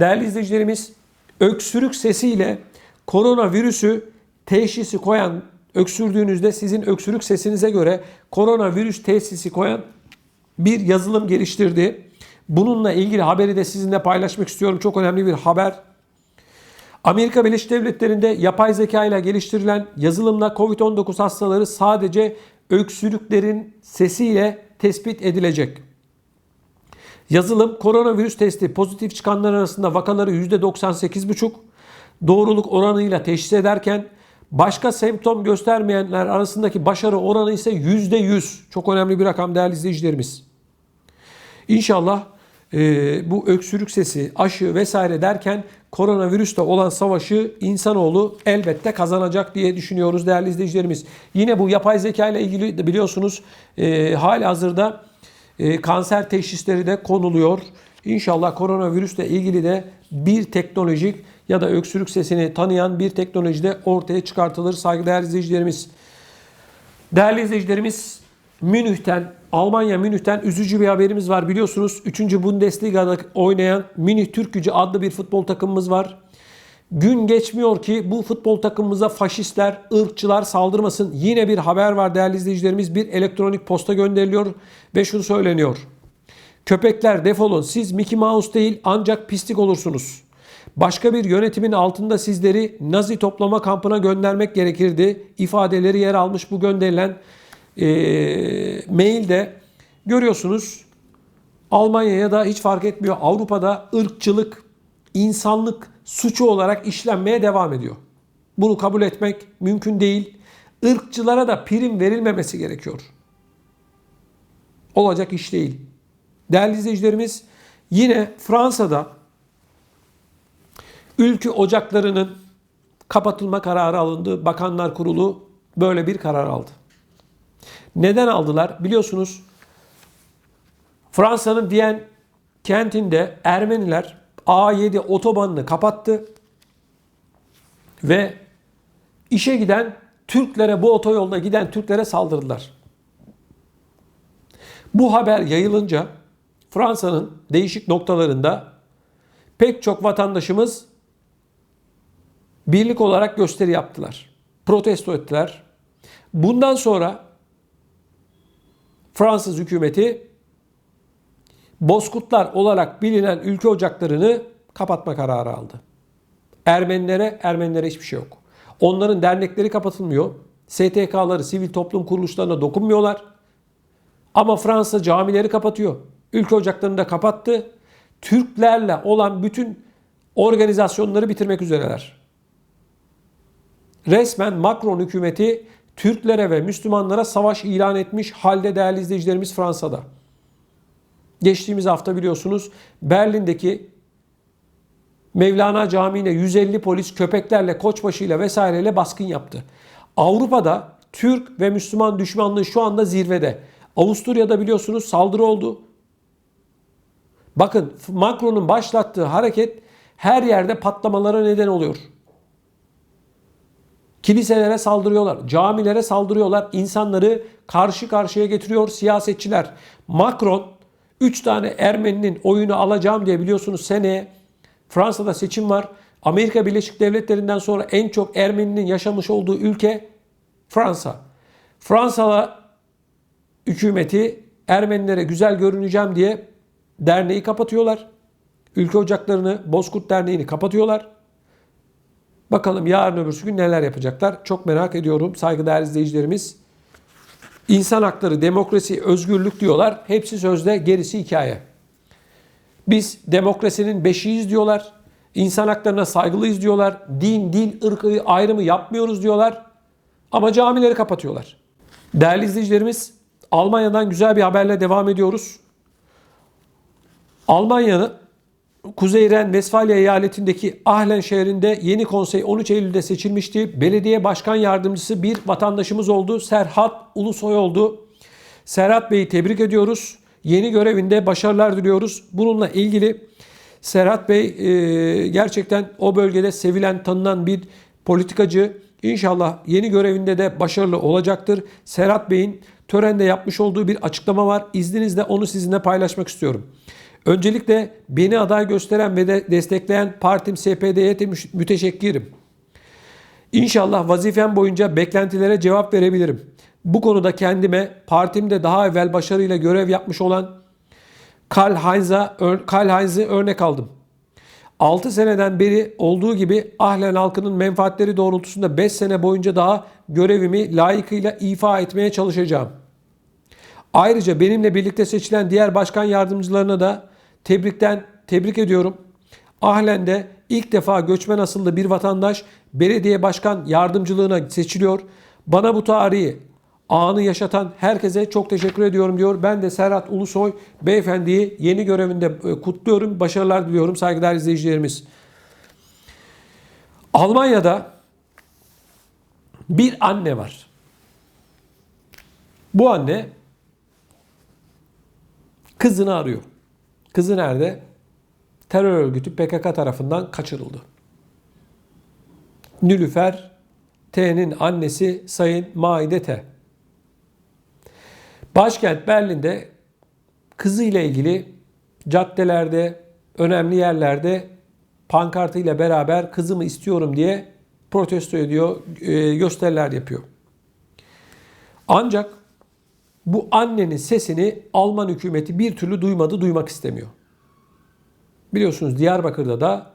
Değerli izleyicilerimiz, öksürük sesiyle koronavirüsü teşhisi koyan, öksürdüğünüzde sizin öksürük sesinize göre koronavirüs teşhisi koyan bir yazılım geliştirdi. Bununla ilgili haberi de sizinle paylaşmak istiyorum. Çok önemli bir haber. Amerika Birleşik Devletleri'nde yapay zeka ile geliştirilen yazılımla COVID-19 hastaları sadece öksürüklerin sesiyle tespit edilecek. Yazılım koronavirüs testi pozitif çıkanlar arasında vakaları %98,5 doğruluk oranıyla teşhis ederken başka semptom göstermeyenler arasındaki başarı oranı ise %100. Çok önemli bir rakam değerli izleyicilerimiz. İnşallah e, bu öksürük sesi, aşı vesaire derken koronavirüsle olan savaşı insanoğlu elbette kazanacak diye düşünüyoruz değerli izleyicilerimiz. Yine bu yapay zeka ile ilgili de biliyorsunuz e, hali hazırda e, kanser teşhisleri de konuluyor. İnşallah koronavirüsle ilgili de bir teknolojik ya da öksürük sesini tanıyan bir teknoloji de ortaya çıkartılır saygıdeğer izleyicilerimiz. Değerli izleyicilerimiz Münih'ten, Almanya Münih'ten üzücü bir haberimiz var. Biliyorsunuz 3. Bundesliga'da oynayan Münih Türk Gücü adlı bir futbol takımımız var. Gün geçmiyor ki bu futbol takımımıza faşistler, ırkçılar saldırmasın. Yine bir haber var değerli izleyicilerimiz. Bir elektronik posta gönderiliyor ve şunu söyleniyor. Köpekler defolun siz Mickey Mouse değil ancak pislik olursunuz. Başka bir yönetimin altında sizleri Nazi toplama kampına göndermek gerekirdi. İfadeleri yer almış bu gönderilen e, mailde görüyorsunuz. Almanya'ya da hiç fark etmiyor. Avrupa'da ırkçılık, insanlık suçu olarak işlenmeye devam ediyor. Bunu kabul etmek mümkün değil. Irkçılara da prim verilmemesi gerekiyor. Olacak iş değil. Değerli izleyicilerimiz yine Fransa'da ülke ocaklarının kapatılma kararı alındı. Bakanlar Kurulu böyle bir karar aldı. Neden aldılar? Biliyorsunuz Fransa'nın Diyen kentinde Ermeniler A7 otobanını kapattı ve işe giden Türklere bu otoyolda giden Türklere saldırdılar. Bu haber yayılınca Fransa'nın değişik noktalarında pek çok vatandaşımız birlik olarak gösteri yaptılar. Protesto ettiler. Bundan sonra Fransız hükümeti Bozkurtlar olarak bilinen ülke ocaklarını kapatma kararı aldı. Ermenilere, Ermenilere hiçbir şey yok. Onların dernekleri kapatılmıyor. STK'ları, sivil toplum kuruluşlarına dokunmuyorlar. Ama Fransa camileri kapatıyor. Ülke ocaklarını da kapattı. Türklerle olan bütün organizasyonları bitirmek üzereler. Resmen Macron hükümeti Türklere ve Müslümanlara savaş ilan etmiş halde değerli izleyicilerimiz Fransa'da. Geçtiğimiz hafta biliyorsunuz Berlin'deki Mevlana Camii'ne 150 polis köpeklerle, koçbaşıyla vesaireyle baskın yaptı. Avrupa'da Türk ve Müslüman düşmanlığı şu anda zirvede. Avusturya'da biliyorsunuz saldırı oldu. Bakın Macron'un başlattığı hareket her yerde patlamalara neden oluyor. Kiliselere saldırıyorlar, camilere saldırıyorlar, insanları karşı karşıya getiriyor siyasetçiler. Macron 3 tane Ermeninin oyunu alacağım diye biliyorsunuz seneye Fransa'da seçim var. Amerika Birleşik Devletleri'nden sonra en çok Ermeninin yaşamış olduğu ülke Fransa. Fransa hükümeti Ermenilere güzel görüneceğim diye derneği kapatıyorlar. Ülke ocaklarını, Bozkurt Derneği'ni kapatıyorlar. Bakalım yarın öbürsü gün neler yapacaklar. Çok merak ediyorum saygıdeğer izleyicilerimiz. İnsan hakları, demokrasi, özgürlük diyorlar. Hepsi sözde, gerisi hikaye. Biz demokrasinin beşiğiyiz diyorlar. İnsan haklarına saygılıyız diyorlar. Din, dil, ırkı ayrımı yapmıyoruz diyorlar. Ama camileri kapatıyorlar. Değerli izleyicilerimiz, Almanya'dan güzel bir haberle devam ediyoruz. Almanya'nın Kuzey Ren Vesfalya eyaletindeki Ahlen şehrinde yeni konsey 13 Eylül'de seçilmişti. Belediye başkan yardımcısı bir vatandaşımız oldu. Serhat Ulusoy oldu. Serhat Bey'i tebrik ediyoruz. Yeni görevinde başarılar diliyoruz. Bununla ilgili Serhat Bey e, gerçekten o bölgede sevilen, tanınan bir politikacı. İnşallah yeni görevinde de başarılı olacaktır. Serhat Bey'in törende yapmış olduğu bir açıklama var. İzninizle onu sizinle paylaşmak istiyorum. Öncelikle beni aday gösteren ve de destekleyen partim SPD'ye müteşekkirim. İnşallah vazifem boyunca beklentilere cevap verebilirim. Bu konuda kendime partimde daha evvel başarıyla görev yapmış olan Karl Heinz'a Karl Heinz'i örnek aldım. 6 seneden beri olduğu gibi Ahlen halkının menfaatleri doğrultusunda 5 sene boyunca daha görevimi layıkıyla ifa etmeye çalışacağım. Ayrıca benimle birlikte seçilen diğer başkan yardımcılarına da tebrikten tebrik ediyorum. Ahlen'de ilk defa göçmen asıllı bir vatandaş belediye başkan yardımcılığına seçiliyor. Bana bu tarihi anı yaşatan herkese çok teşekkür ediyorum diyor. Ben de Serhat Ulusoy beyefendiyi yeni görevinde e, kutluyorum. Başarılar diliyorum saygıdeğer izleyicilerimiz. Almanya'da bir anne var. Bu anne kızını arıyor. Kızı nerede? Terör örgütü PKK tarafından kaçırıldı. Nülüfer T'nin annesi Sayın Maide T. Başkent Berlin'de kızıyla ilgili caddelerde, önemli yerlerde pankartıyla beraber kızımı istiyorum diye protesto ediyor, e, gösteriler yapıyor. Ancak bu annenin sesini Alman hükümeti bir türlü duymadı, duymak istemiyor. Biliyorsunuz Diyarbakır'da da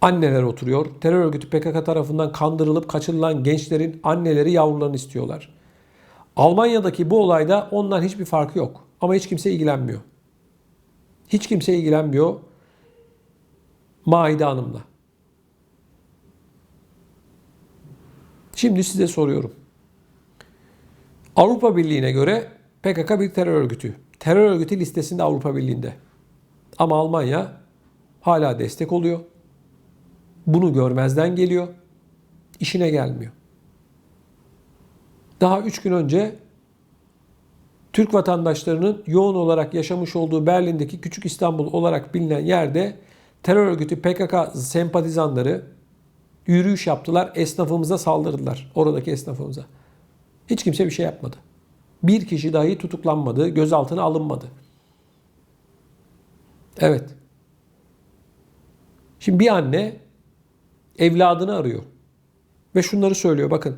anneler oturuyor. Terör örgütü PKK tarafından kandırılıp kaçırılan gençlerin anneleri yavrularını istiyorlar. Almanya'daki bu olayda ondan hiçbir farkı yok. Ama hiç kimse ilgilenmiyor. Hiç kimse ilgilenmiyor Maide Hanım'la. Şimdi size soruyorum. Avrupa Birliği'ne göre PKK bir terör örgütü. Terör örgütü listesinde Avrupa Birliği'nde. Ama Almanya hala destek oluyor. Bunu görmezden geliyor. İşine gelmiyor. Daha 3 gün önce Türk vatandaşlarının yoğun olarak yaşamış olduğu Berlin'deki Küçük İstanbul olarak bilinen yerde terör örgütü PKK sempatizanları yürüyüş yaptılar. Esnafımıza saldırdılar. Oradaki esnafımıza. Hiç kimse bir şey yapmadı. Bir kişi dahi tutuklanmadı, gözaltına alınmadı. Evet. Şimdi bir anne evladını arıyor. Ve şunları söylüyor bakın.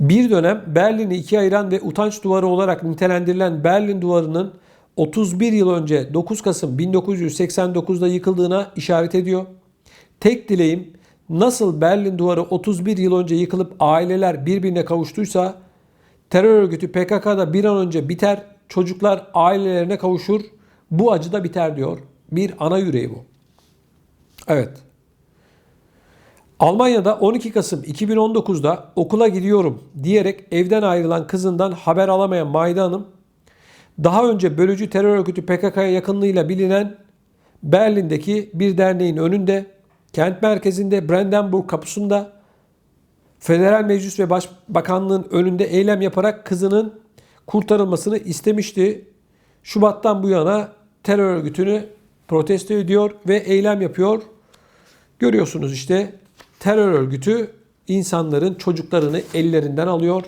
Bir dönem Berlin'i ikiye ayıran ve utanç duvarı olarak nitelendirilen Berlin Duvarı'nın 31 yıl önce 9 Kasım 1989'da yıkıldığına işaret ediyor. Tek dileğim nasıl Berlin Duvarı 31 yıl önce yıkılıp aileler birbirine kavuştuysa terör örgütü PKK'da bir an önce biter, çocuklar ailelerine kavuşur, bu acı da biter diyor. Bir ana yüreği bu. Evet. Almanya'da 12 Kasım 2019'da okula gidiyorum diyerek evden ayrılan kızından haber alamayan Mayda Hanım, daha önce bölücü terör örgütü PKK'ya yakınlığıyla bilinen Berlin'deki bir derneğin önünde, kent merkezinde Brandenburg kapısında Federal Meclis ve Başbakanlığın önünde eylem yaparak kızının kurtarılmasını istemişti. Şubat'tan bu yana terör örgütünü protesto ediyor ve eylem yapıyor. Görüyorsunuz işte terör örgütü insanların çocuklarını ellerinden alıyor